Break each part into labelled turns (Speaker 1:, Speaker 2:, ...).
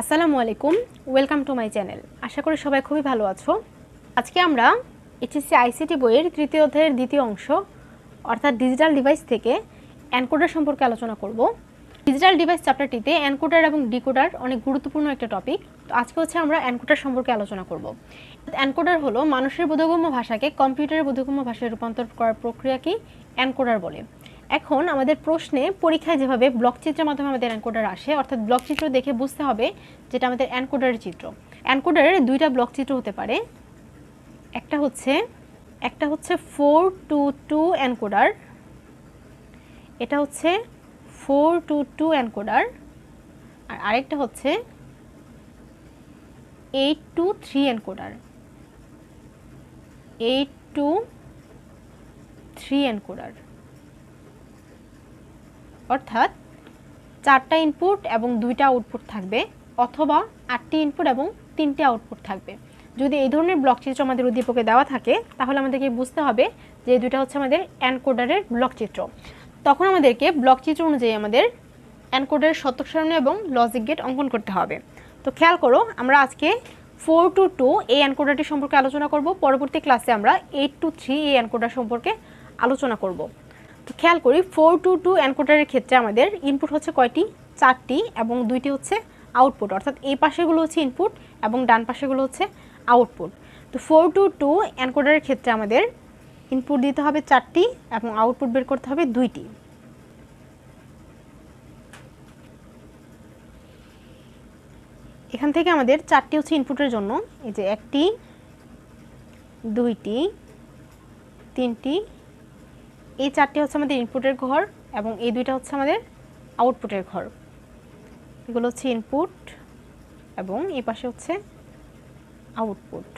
Speaker 1: আসসালামু আলাইকুম, welcome to my channel. আশা করি সবাই খুবই ভালো আছো। আজকে আমরা এইচএসসি আইসিটি বইয়ের তৃতীয় অধ্যায়ের দ্বিতীয় অংশ, অর্থাৎ ডিজিটাল ডিভাইস থেকে অ্যানকোডার সম্পর্কে আলোচনা করব। ডিজিটাল ডিভাইস চ্যাপ্টারটিতে অ্যানকোডার এবং ডিকোডার অনেক গুরুত্বপূর্ণ একটা টপিক তো আজকে হচ্ছে আমরা অ্যানকোডার সম্পর্কে আলোচনা করব। অ্যানকোডার হলো মানুষের বোধগম্য ভাষাকে কম্পিউটারের বোধগম্য ভাষায় রূপান্তর করার প্রক্রিয়াকেই অ্যানকোডার বলে। এখন আমাদের প্রশ্নে পরীক্ষায় যেভাবে ব্লক চিত্রের মাধ্যমে আমাদের অ্যানকোডার আসে, অর্থাৎ ব্লক চিত্র দেখে বুঝতে হবে যেটা আমাদের অ্যানকোডারের চিত্র। অ্যানকোডারের দুইটা ব্লক চিত্র হতে পারে। একটা হচ্ছে একটা হচ্ছে ফোর টু টু অ্যানকোডার এটা হচ্ছে ফোর টু টু অ্যানকোডার আর আরেকটা হচ্ছে eight to three encoder eight to three encoder অর্থাৎ চারটা ইনপুট এবং দুইটা আউটপুট থাকবে, অথবা আটটি ইনপুট এবং তিনটে আউটপুট থাকবে। যদি এই ধরনের ব্লক চিত্র আমাদের উদ্দীপকে দেওয়া থাকে, তাহলে আমাদেরকে বুঝতে হবে যে এই দুইটা হচ্ছে আমাদের অ্যানকোডারের ব্লক চিত্র। তখন আমাদেরকে ব্লক চিত্র অনুযায়ী আমাদের অ্যানকোডারের শতক সারণী এবং লজিক গেট অঙ্কন করতে হবে। তো খেয়াল করো, আমরা আজকে ফোর টু টু এই অ্যানকোডারটি সম্পর্কে আলোচনা করব, পরবর্তী ক্লাসে আমরা এইট টু থ্রি এই অ্যানকোডার সম্পর্কে আলোচনা করব। খেয়াল করি ফোর টু টু অ্যানকোডারের ক্ষেত্রে আমাদের ইনপুট হচ্ছে কয়টি? চারটি এবং দুইটি হচ্ছে আউটপুট অর্থাৎ এই পাশেগুলো হচ্ছে ইনপুট এবং ডান পাশেগুলো হচ্ছে আউটপুট তো ফোর টু টু অ্যানকোডারের ক্ষেত্রে আমাদের ইনপুট দিতে হবে চারটি এবং আউটপুট বের করতে হবে দুইটি। এখান থেকে আমাদের চারটি হচ্ছে ইনপুটের জন্য। এই যে একটি, দুইটি, তিনটি এই চারটি হচ্ছে আমাদের ইনপুটের ঘর এবং এই দুইটা হচ্ছে আমাদের আউটপুটের ঘর। এগুলো হচ্ছে ইনপুট এবং এই পাশে হচ্ছে আউটপুট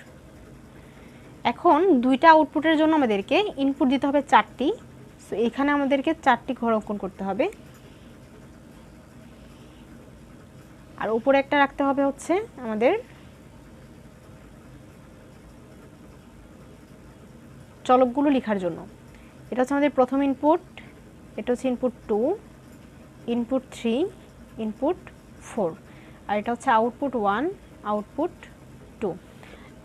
Speaker 1: এখন দুইটা আউটপুটের জন্য আমাদেরকে ইনপুট দিতে হবে চারটি। সো এখানে আমাদেরকে চারটি ঘর অঙ্কন করতে হবে। আর উপরে একটা রাখতে হবে হচ্ছে আমাদের চলকগুলো লেখার জন্য। এটা হচ্ছে আমাদের প্রথম ইনপুট এটা হচ্ছে input two input three input four আর এটা হচ্ছে আউটপুট ওয়ান আউটপুট টু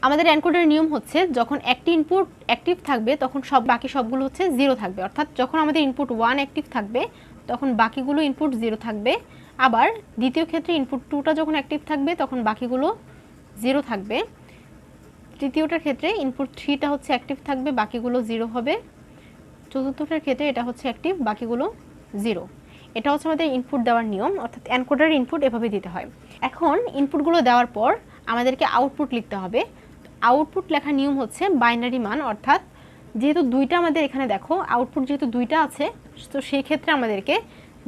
Speaker 1: আমাদের অ্যানকোডের নিয়ম হচ্ছে যখন একটি ইনপুট অ্যাক্টিভ থাকবে, তখন সব বাকি সবগুলো হচ্ছে জিরো থাকবে। অর্থাৎ যখন আমাদের ইনপুট ওয়ান অ্যাক্টিভ থাকবে, তখন বাকিগুলো ইনপুট জিরো থাকবে। আবার দ্বিতীয় ক্ষেত্রে ইনপুট টুটা যখন অ্যাক্টিভ থাকবে, তখন বাকিগুলো জিরো থাকবে। তৃতীয়টার ক্ষেত্রে ইনপুট থ্রিটা হচ্ছে অ্যাক্টিভ থাকবে, বাকিগুলো জিরো হবে। চতুর্থটার ক্ষেত্রে এটা হচ্ছে অ্যাক্টিভ বাকিগুলো জিরো এটা হচ্ছে আমাদের ইনপুট দেওয়ার নিয়ম, অর্থাৎ অ্যানকোডার ইনপুট এভাবে দিতে হয়। এখন ইনপুটগুলো দেওয়ার পর আমাদেরকে আউটপুট লিখতে হবে। আউটপুট লেখার নিয়ম হচ্ছে বাইনারি মান, অর্থাৎ যেহেতু দুইটা আমাদের এখানে দেখো আউটপুট যেহেতু দুইটা আছে, তো সেই ক্ষেত্রে আমাদেরকে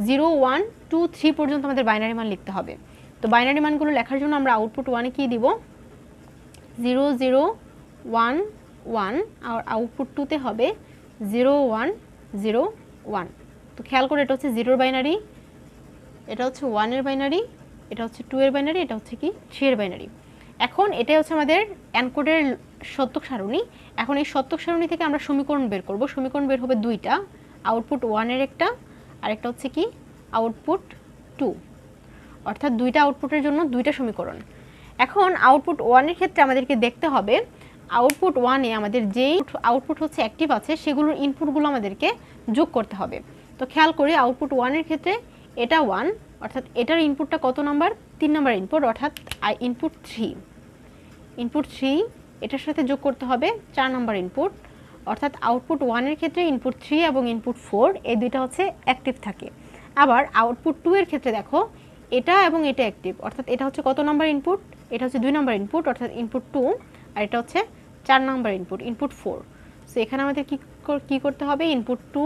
Speaker 1: জিরো ওয়ান টু থ্রি পর্যন্ত আমাদের বাইনারি মান লিখতে হবে। তো বাইনারি মানগুলো লেখার জন্য আমরা আউটপুট ওয়ানে কী দিব? জিরো জিরো ওয়ান ওয়ান আর আউটপুট টুতে হবে জিরো ওয়ান জিরো ওয়ান তো খেয়াল করে এটা হচ্ছে জিরোর বাইনারি, এটা হচ্ছে ওয়ানের বাইনারি, এটা হচ্ছে টু এর বাইনারি, এটা হচ্ছে কি থ্রি এর বাইনারি। এখন এটাই হচ্ছে আমাদের অ্যানকোডের সত্যক সারণী। এখন এই সত্যক সারণী থেকে আমরা সমীকরণ বের করব। সমীকরণ বের হবে দুইটা, আউটপুট ওয়ানের একটা আরেকটা হচ্ছে কি আউটপুট টু। অর্থাৎ দুইটা আউটপুটের জন্য দুইটা সমীকরণ। এখন আউটপুট ওয়ানের ক্ষেত্রে আমাদেরকে দেখতে হবে আউটপুট ওয়ানে আমাদের যেই আউটপুট হচ্ছে অ্যাক্টিভ আছে, সেগুলোর ইনপুটগুলো আমাদেরকে যোগ করতে হবে। তো খেয়াল করি আউটপুট ওয়ানের ক্ষেত্রে এটা ওয়ান অর্থাৎ এটার ইনপুটটা কত নাম্বার তিন নাম্বার ইনপুট অর্থাৎ ইনপুট থ্রি ইনপুট থ্রি এটার সাথে যোগ করতে হবে চার নাম্বার ইনপুট অর্থাৎ আউটপুট ওয়ানের ক্ষেত্রে ইনপুট থ্রি এবং ইনপুট ফোর এই দুইটা হচ্ছে অ্যাক্টিভ থাকে। আবার আউটপুট টু এর ক্ষেত্রে দেখো, এটা এবং এটা অ্যাক্টিভ অর্থাৎ এটা হচ্ছে কত নাম্বার ইনপুট এটা হচ্ছে দুই নাম্বার ইনপুট অর্থাৎ ইনপুট টু আর এটা হচ্ছে চার number input input four so এখানে আমাদের কী কী করতে হবে? ইনপুট টু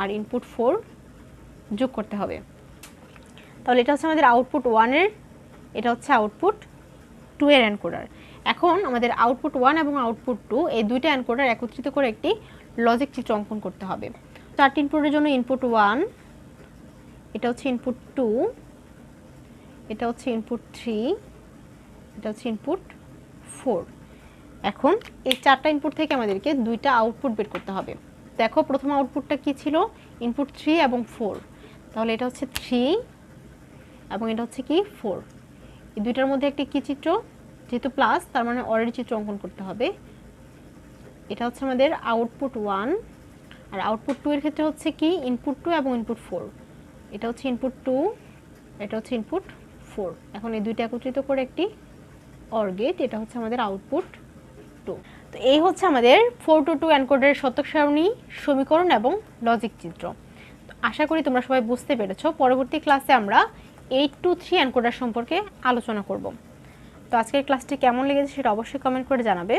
Speaker 1: আর ইনপুট ফোর যোগ করতে হবে। তাহলে এটা হচ্ছে আমাদের আউটপুট ওয়ানের এটা হচ্ছে আউটপুট টু এর অ্যানকোডার এখন আমাদের আউটপুট ওয়ান এবং আউটপুট টু এই দুইটা অ্যানকোডার একত্রিত করে একটি লজিক চিত্র অঙ্কন করতে হবে। চারটি ইনপুটের জন্য ইনপুট ওয়ান এটা হচ্ছে ইনপুট টু এটা হচ্ছে ইনপুট থ্রি এটা হচ্ছে ইনপুট ফোর এখন এই চারটা ইনপুট থেকে আমাদেরকে দুইটা আউটপুট বের করতে হবে। দেখো, প্রথম আউটপুটটা কি ছিল? ইনপুট থ্রি এবং ফোর তাহলে এটা হচ্ছে থ্রি এবং এটা হচ্ছে কি? ফোর এই দুইটার মধ্যে একটি কি চিত্র? যেহেতু প্লাস তার মানে অরের চিত্র অঙ্কন করতে হবে। এটা হচ্ছে আমাদের আউটপুট ওয়ান আর আউটপুট টু এর ক্ষেত্রে হচ্ছে কি? ইনপুট টু এবং ইনপুট ফোর এটা হচ্ছে ইনপুট টু এটা হচ্ছে ইনপুট ফোর এখন এই দুইটা একত্রিত করে একটি অর গেট এটা হচ্ছে আমাদের আউটপুট টু। তো এই হচ্ছে আমাদের ফোর টু টু অ্যানকোডের শতক সারণী সমীকরণ এবং লজিক চিত্র। তো আশা করি তোমরা সবাই বুঝতে পেরেছ। পরবর্তী ক্লাসে আমরা এইট টু থ্রি অ্যানকোডার সম্পর্কে আলোচনা করব। তো আজকের ক্লাসটি কেমন লেগেছে সেটা অবশ্যই কমেন্ট করে জানাবে।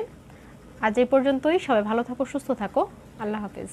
Speaker 1: আজ এই পর্যন্তই। সবাই ভালো থাকো, সুস্থ থাকো। আল্লাহ হাফেজ।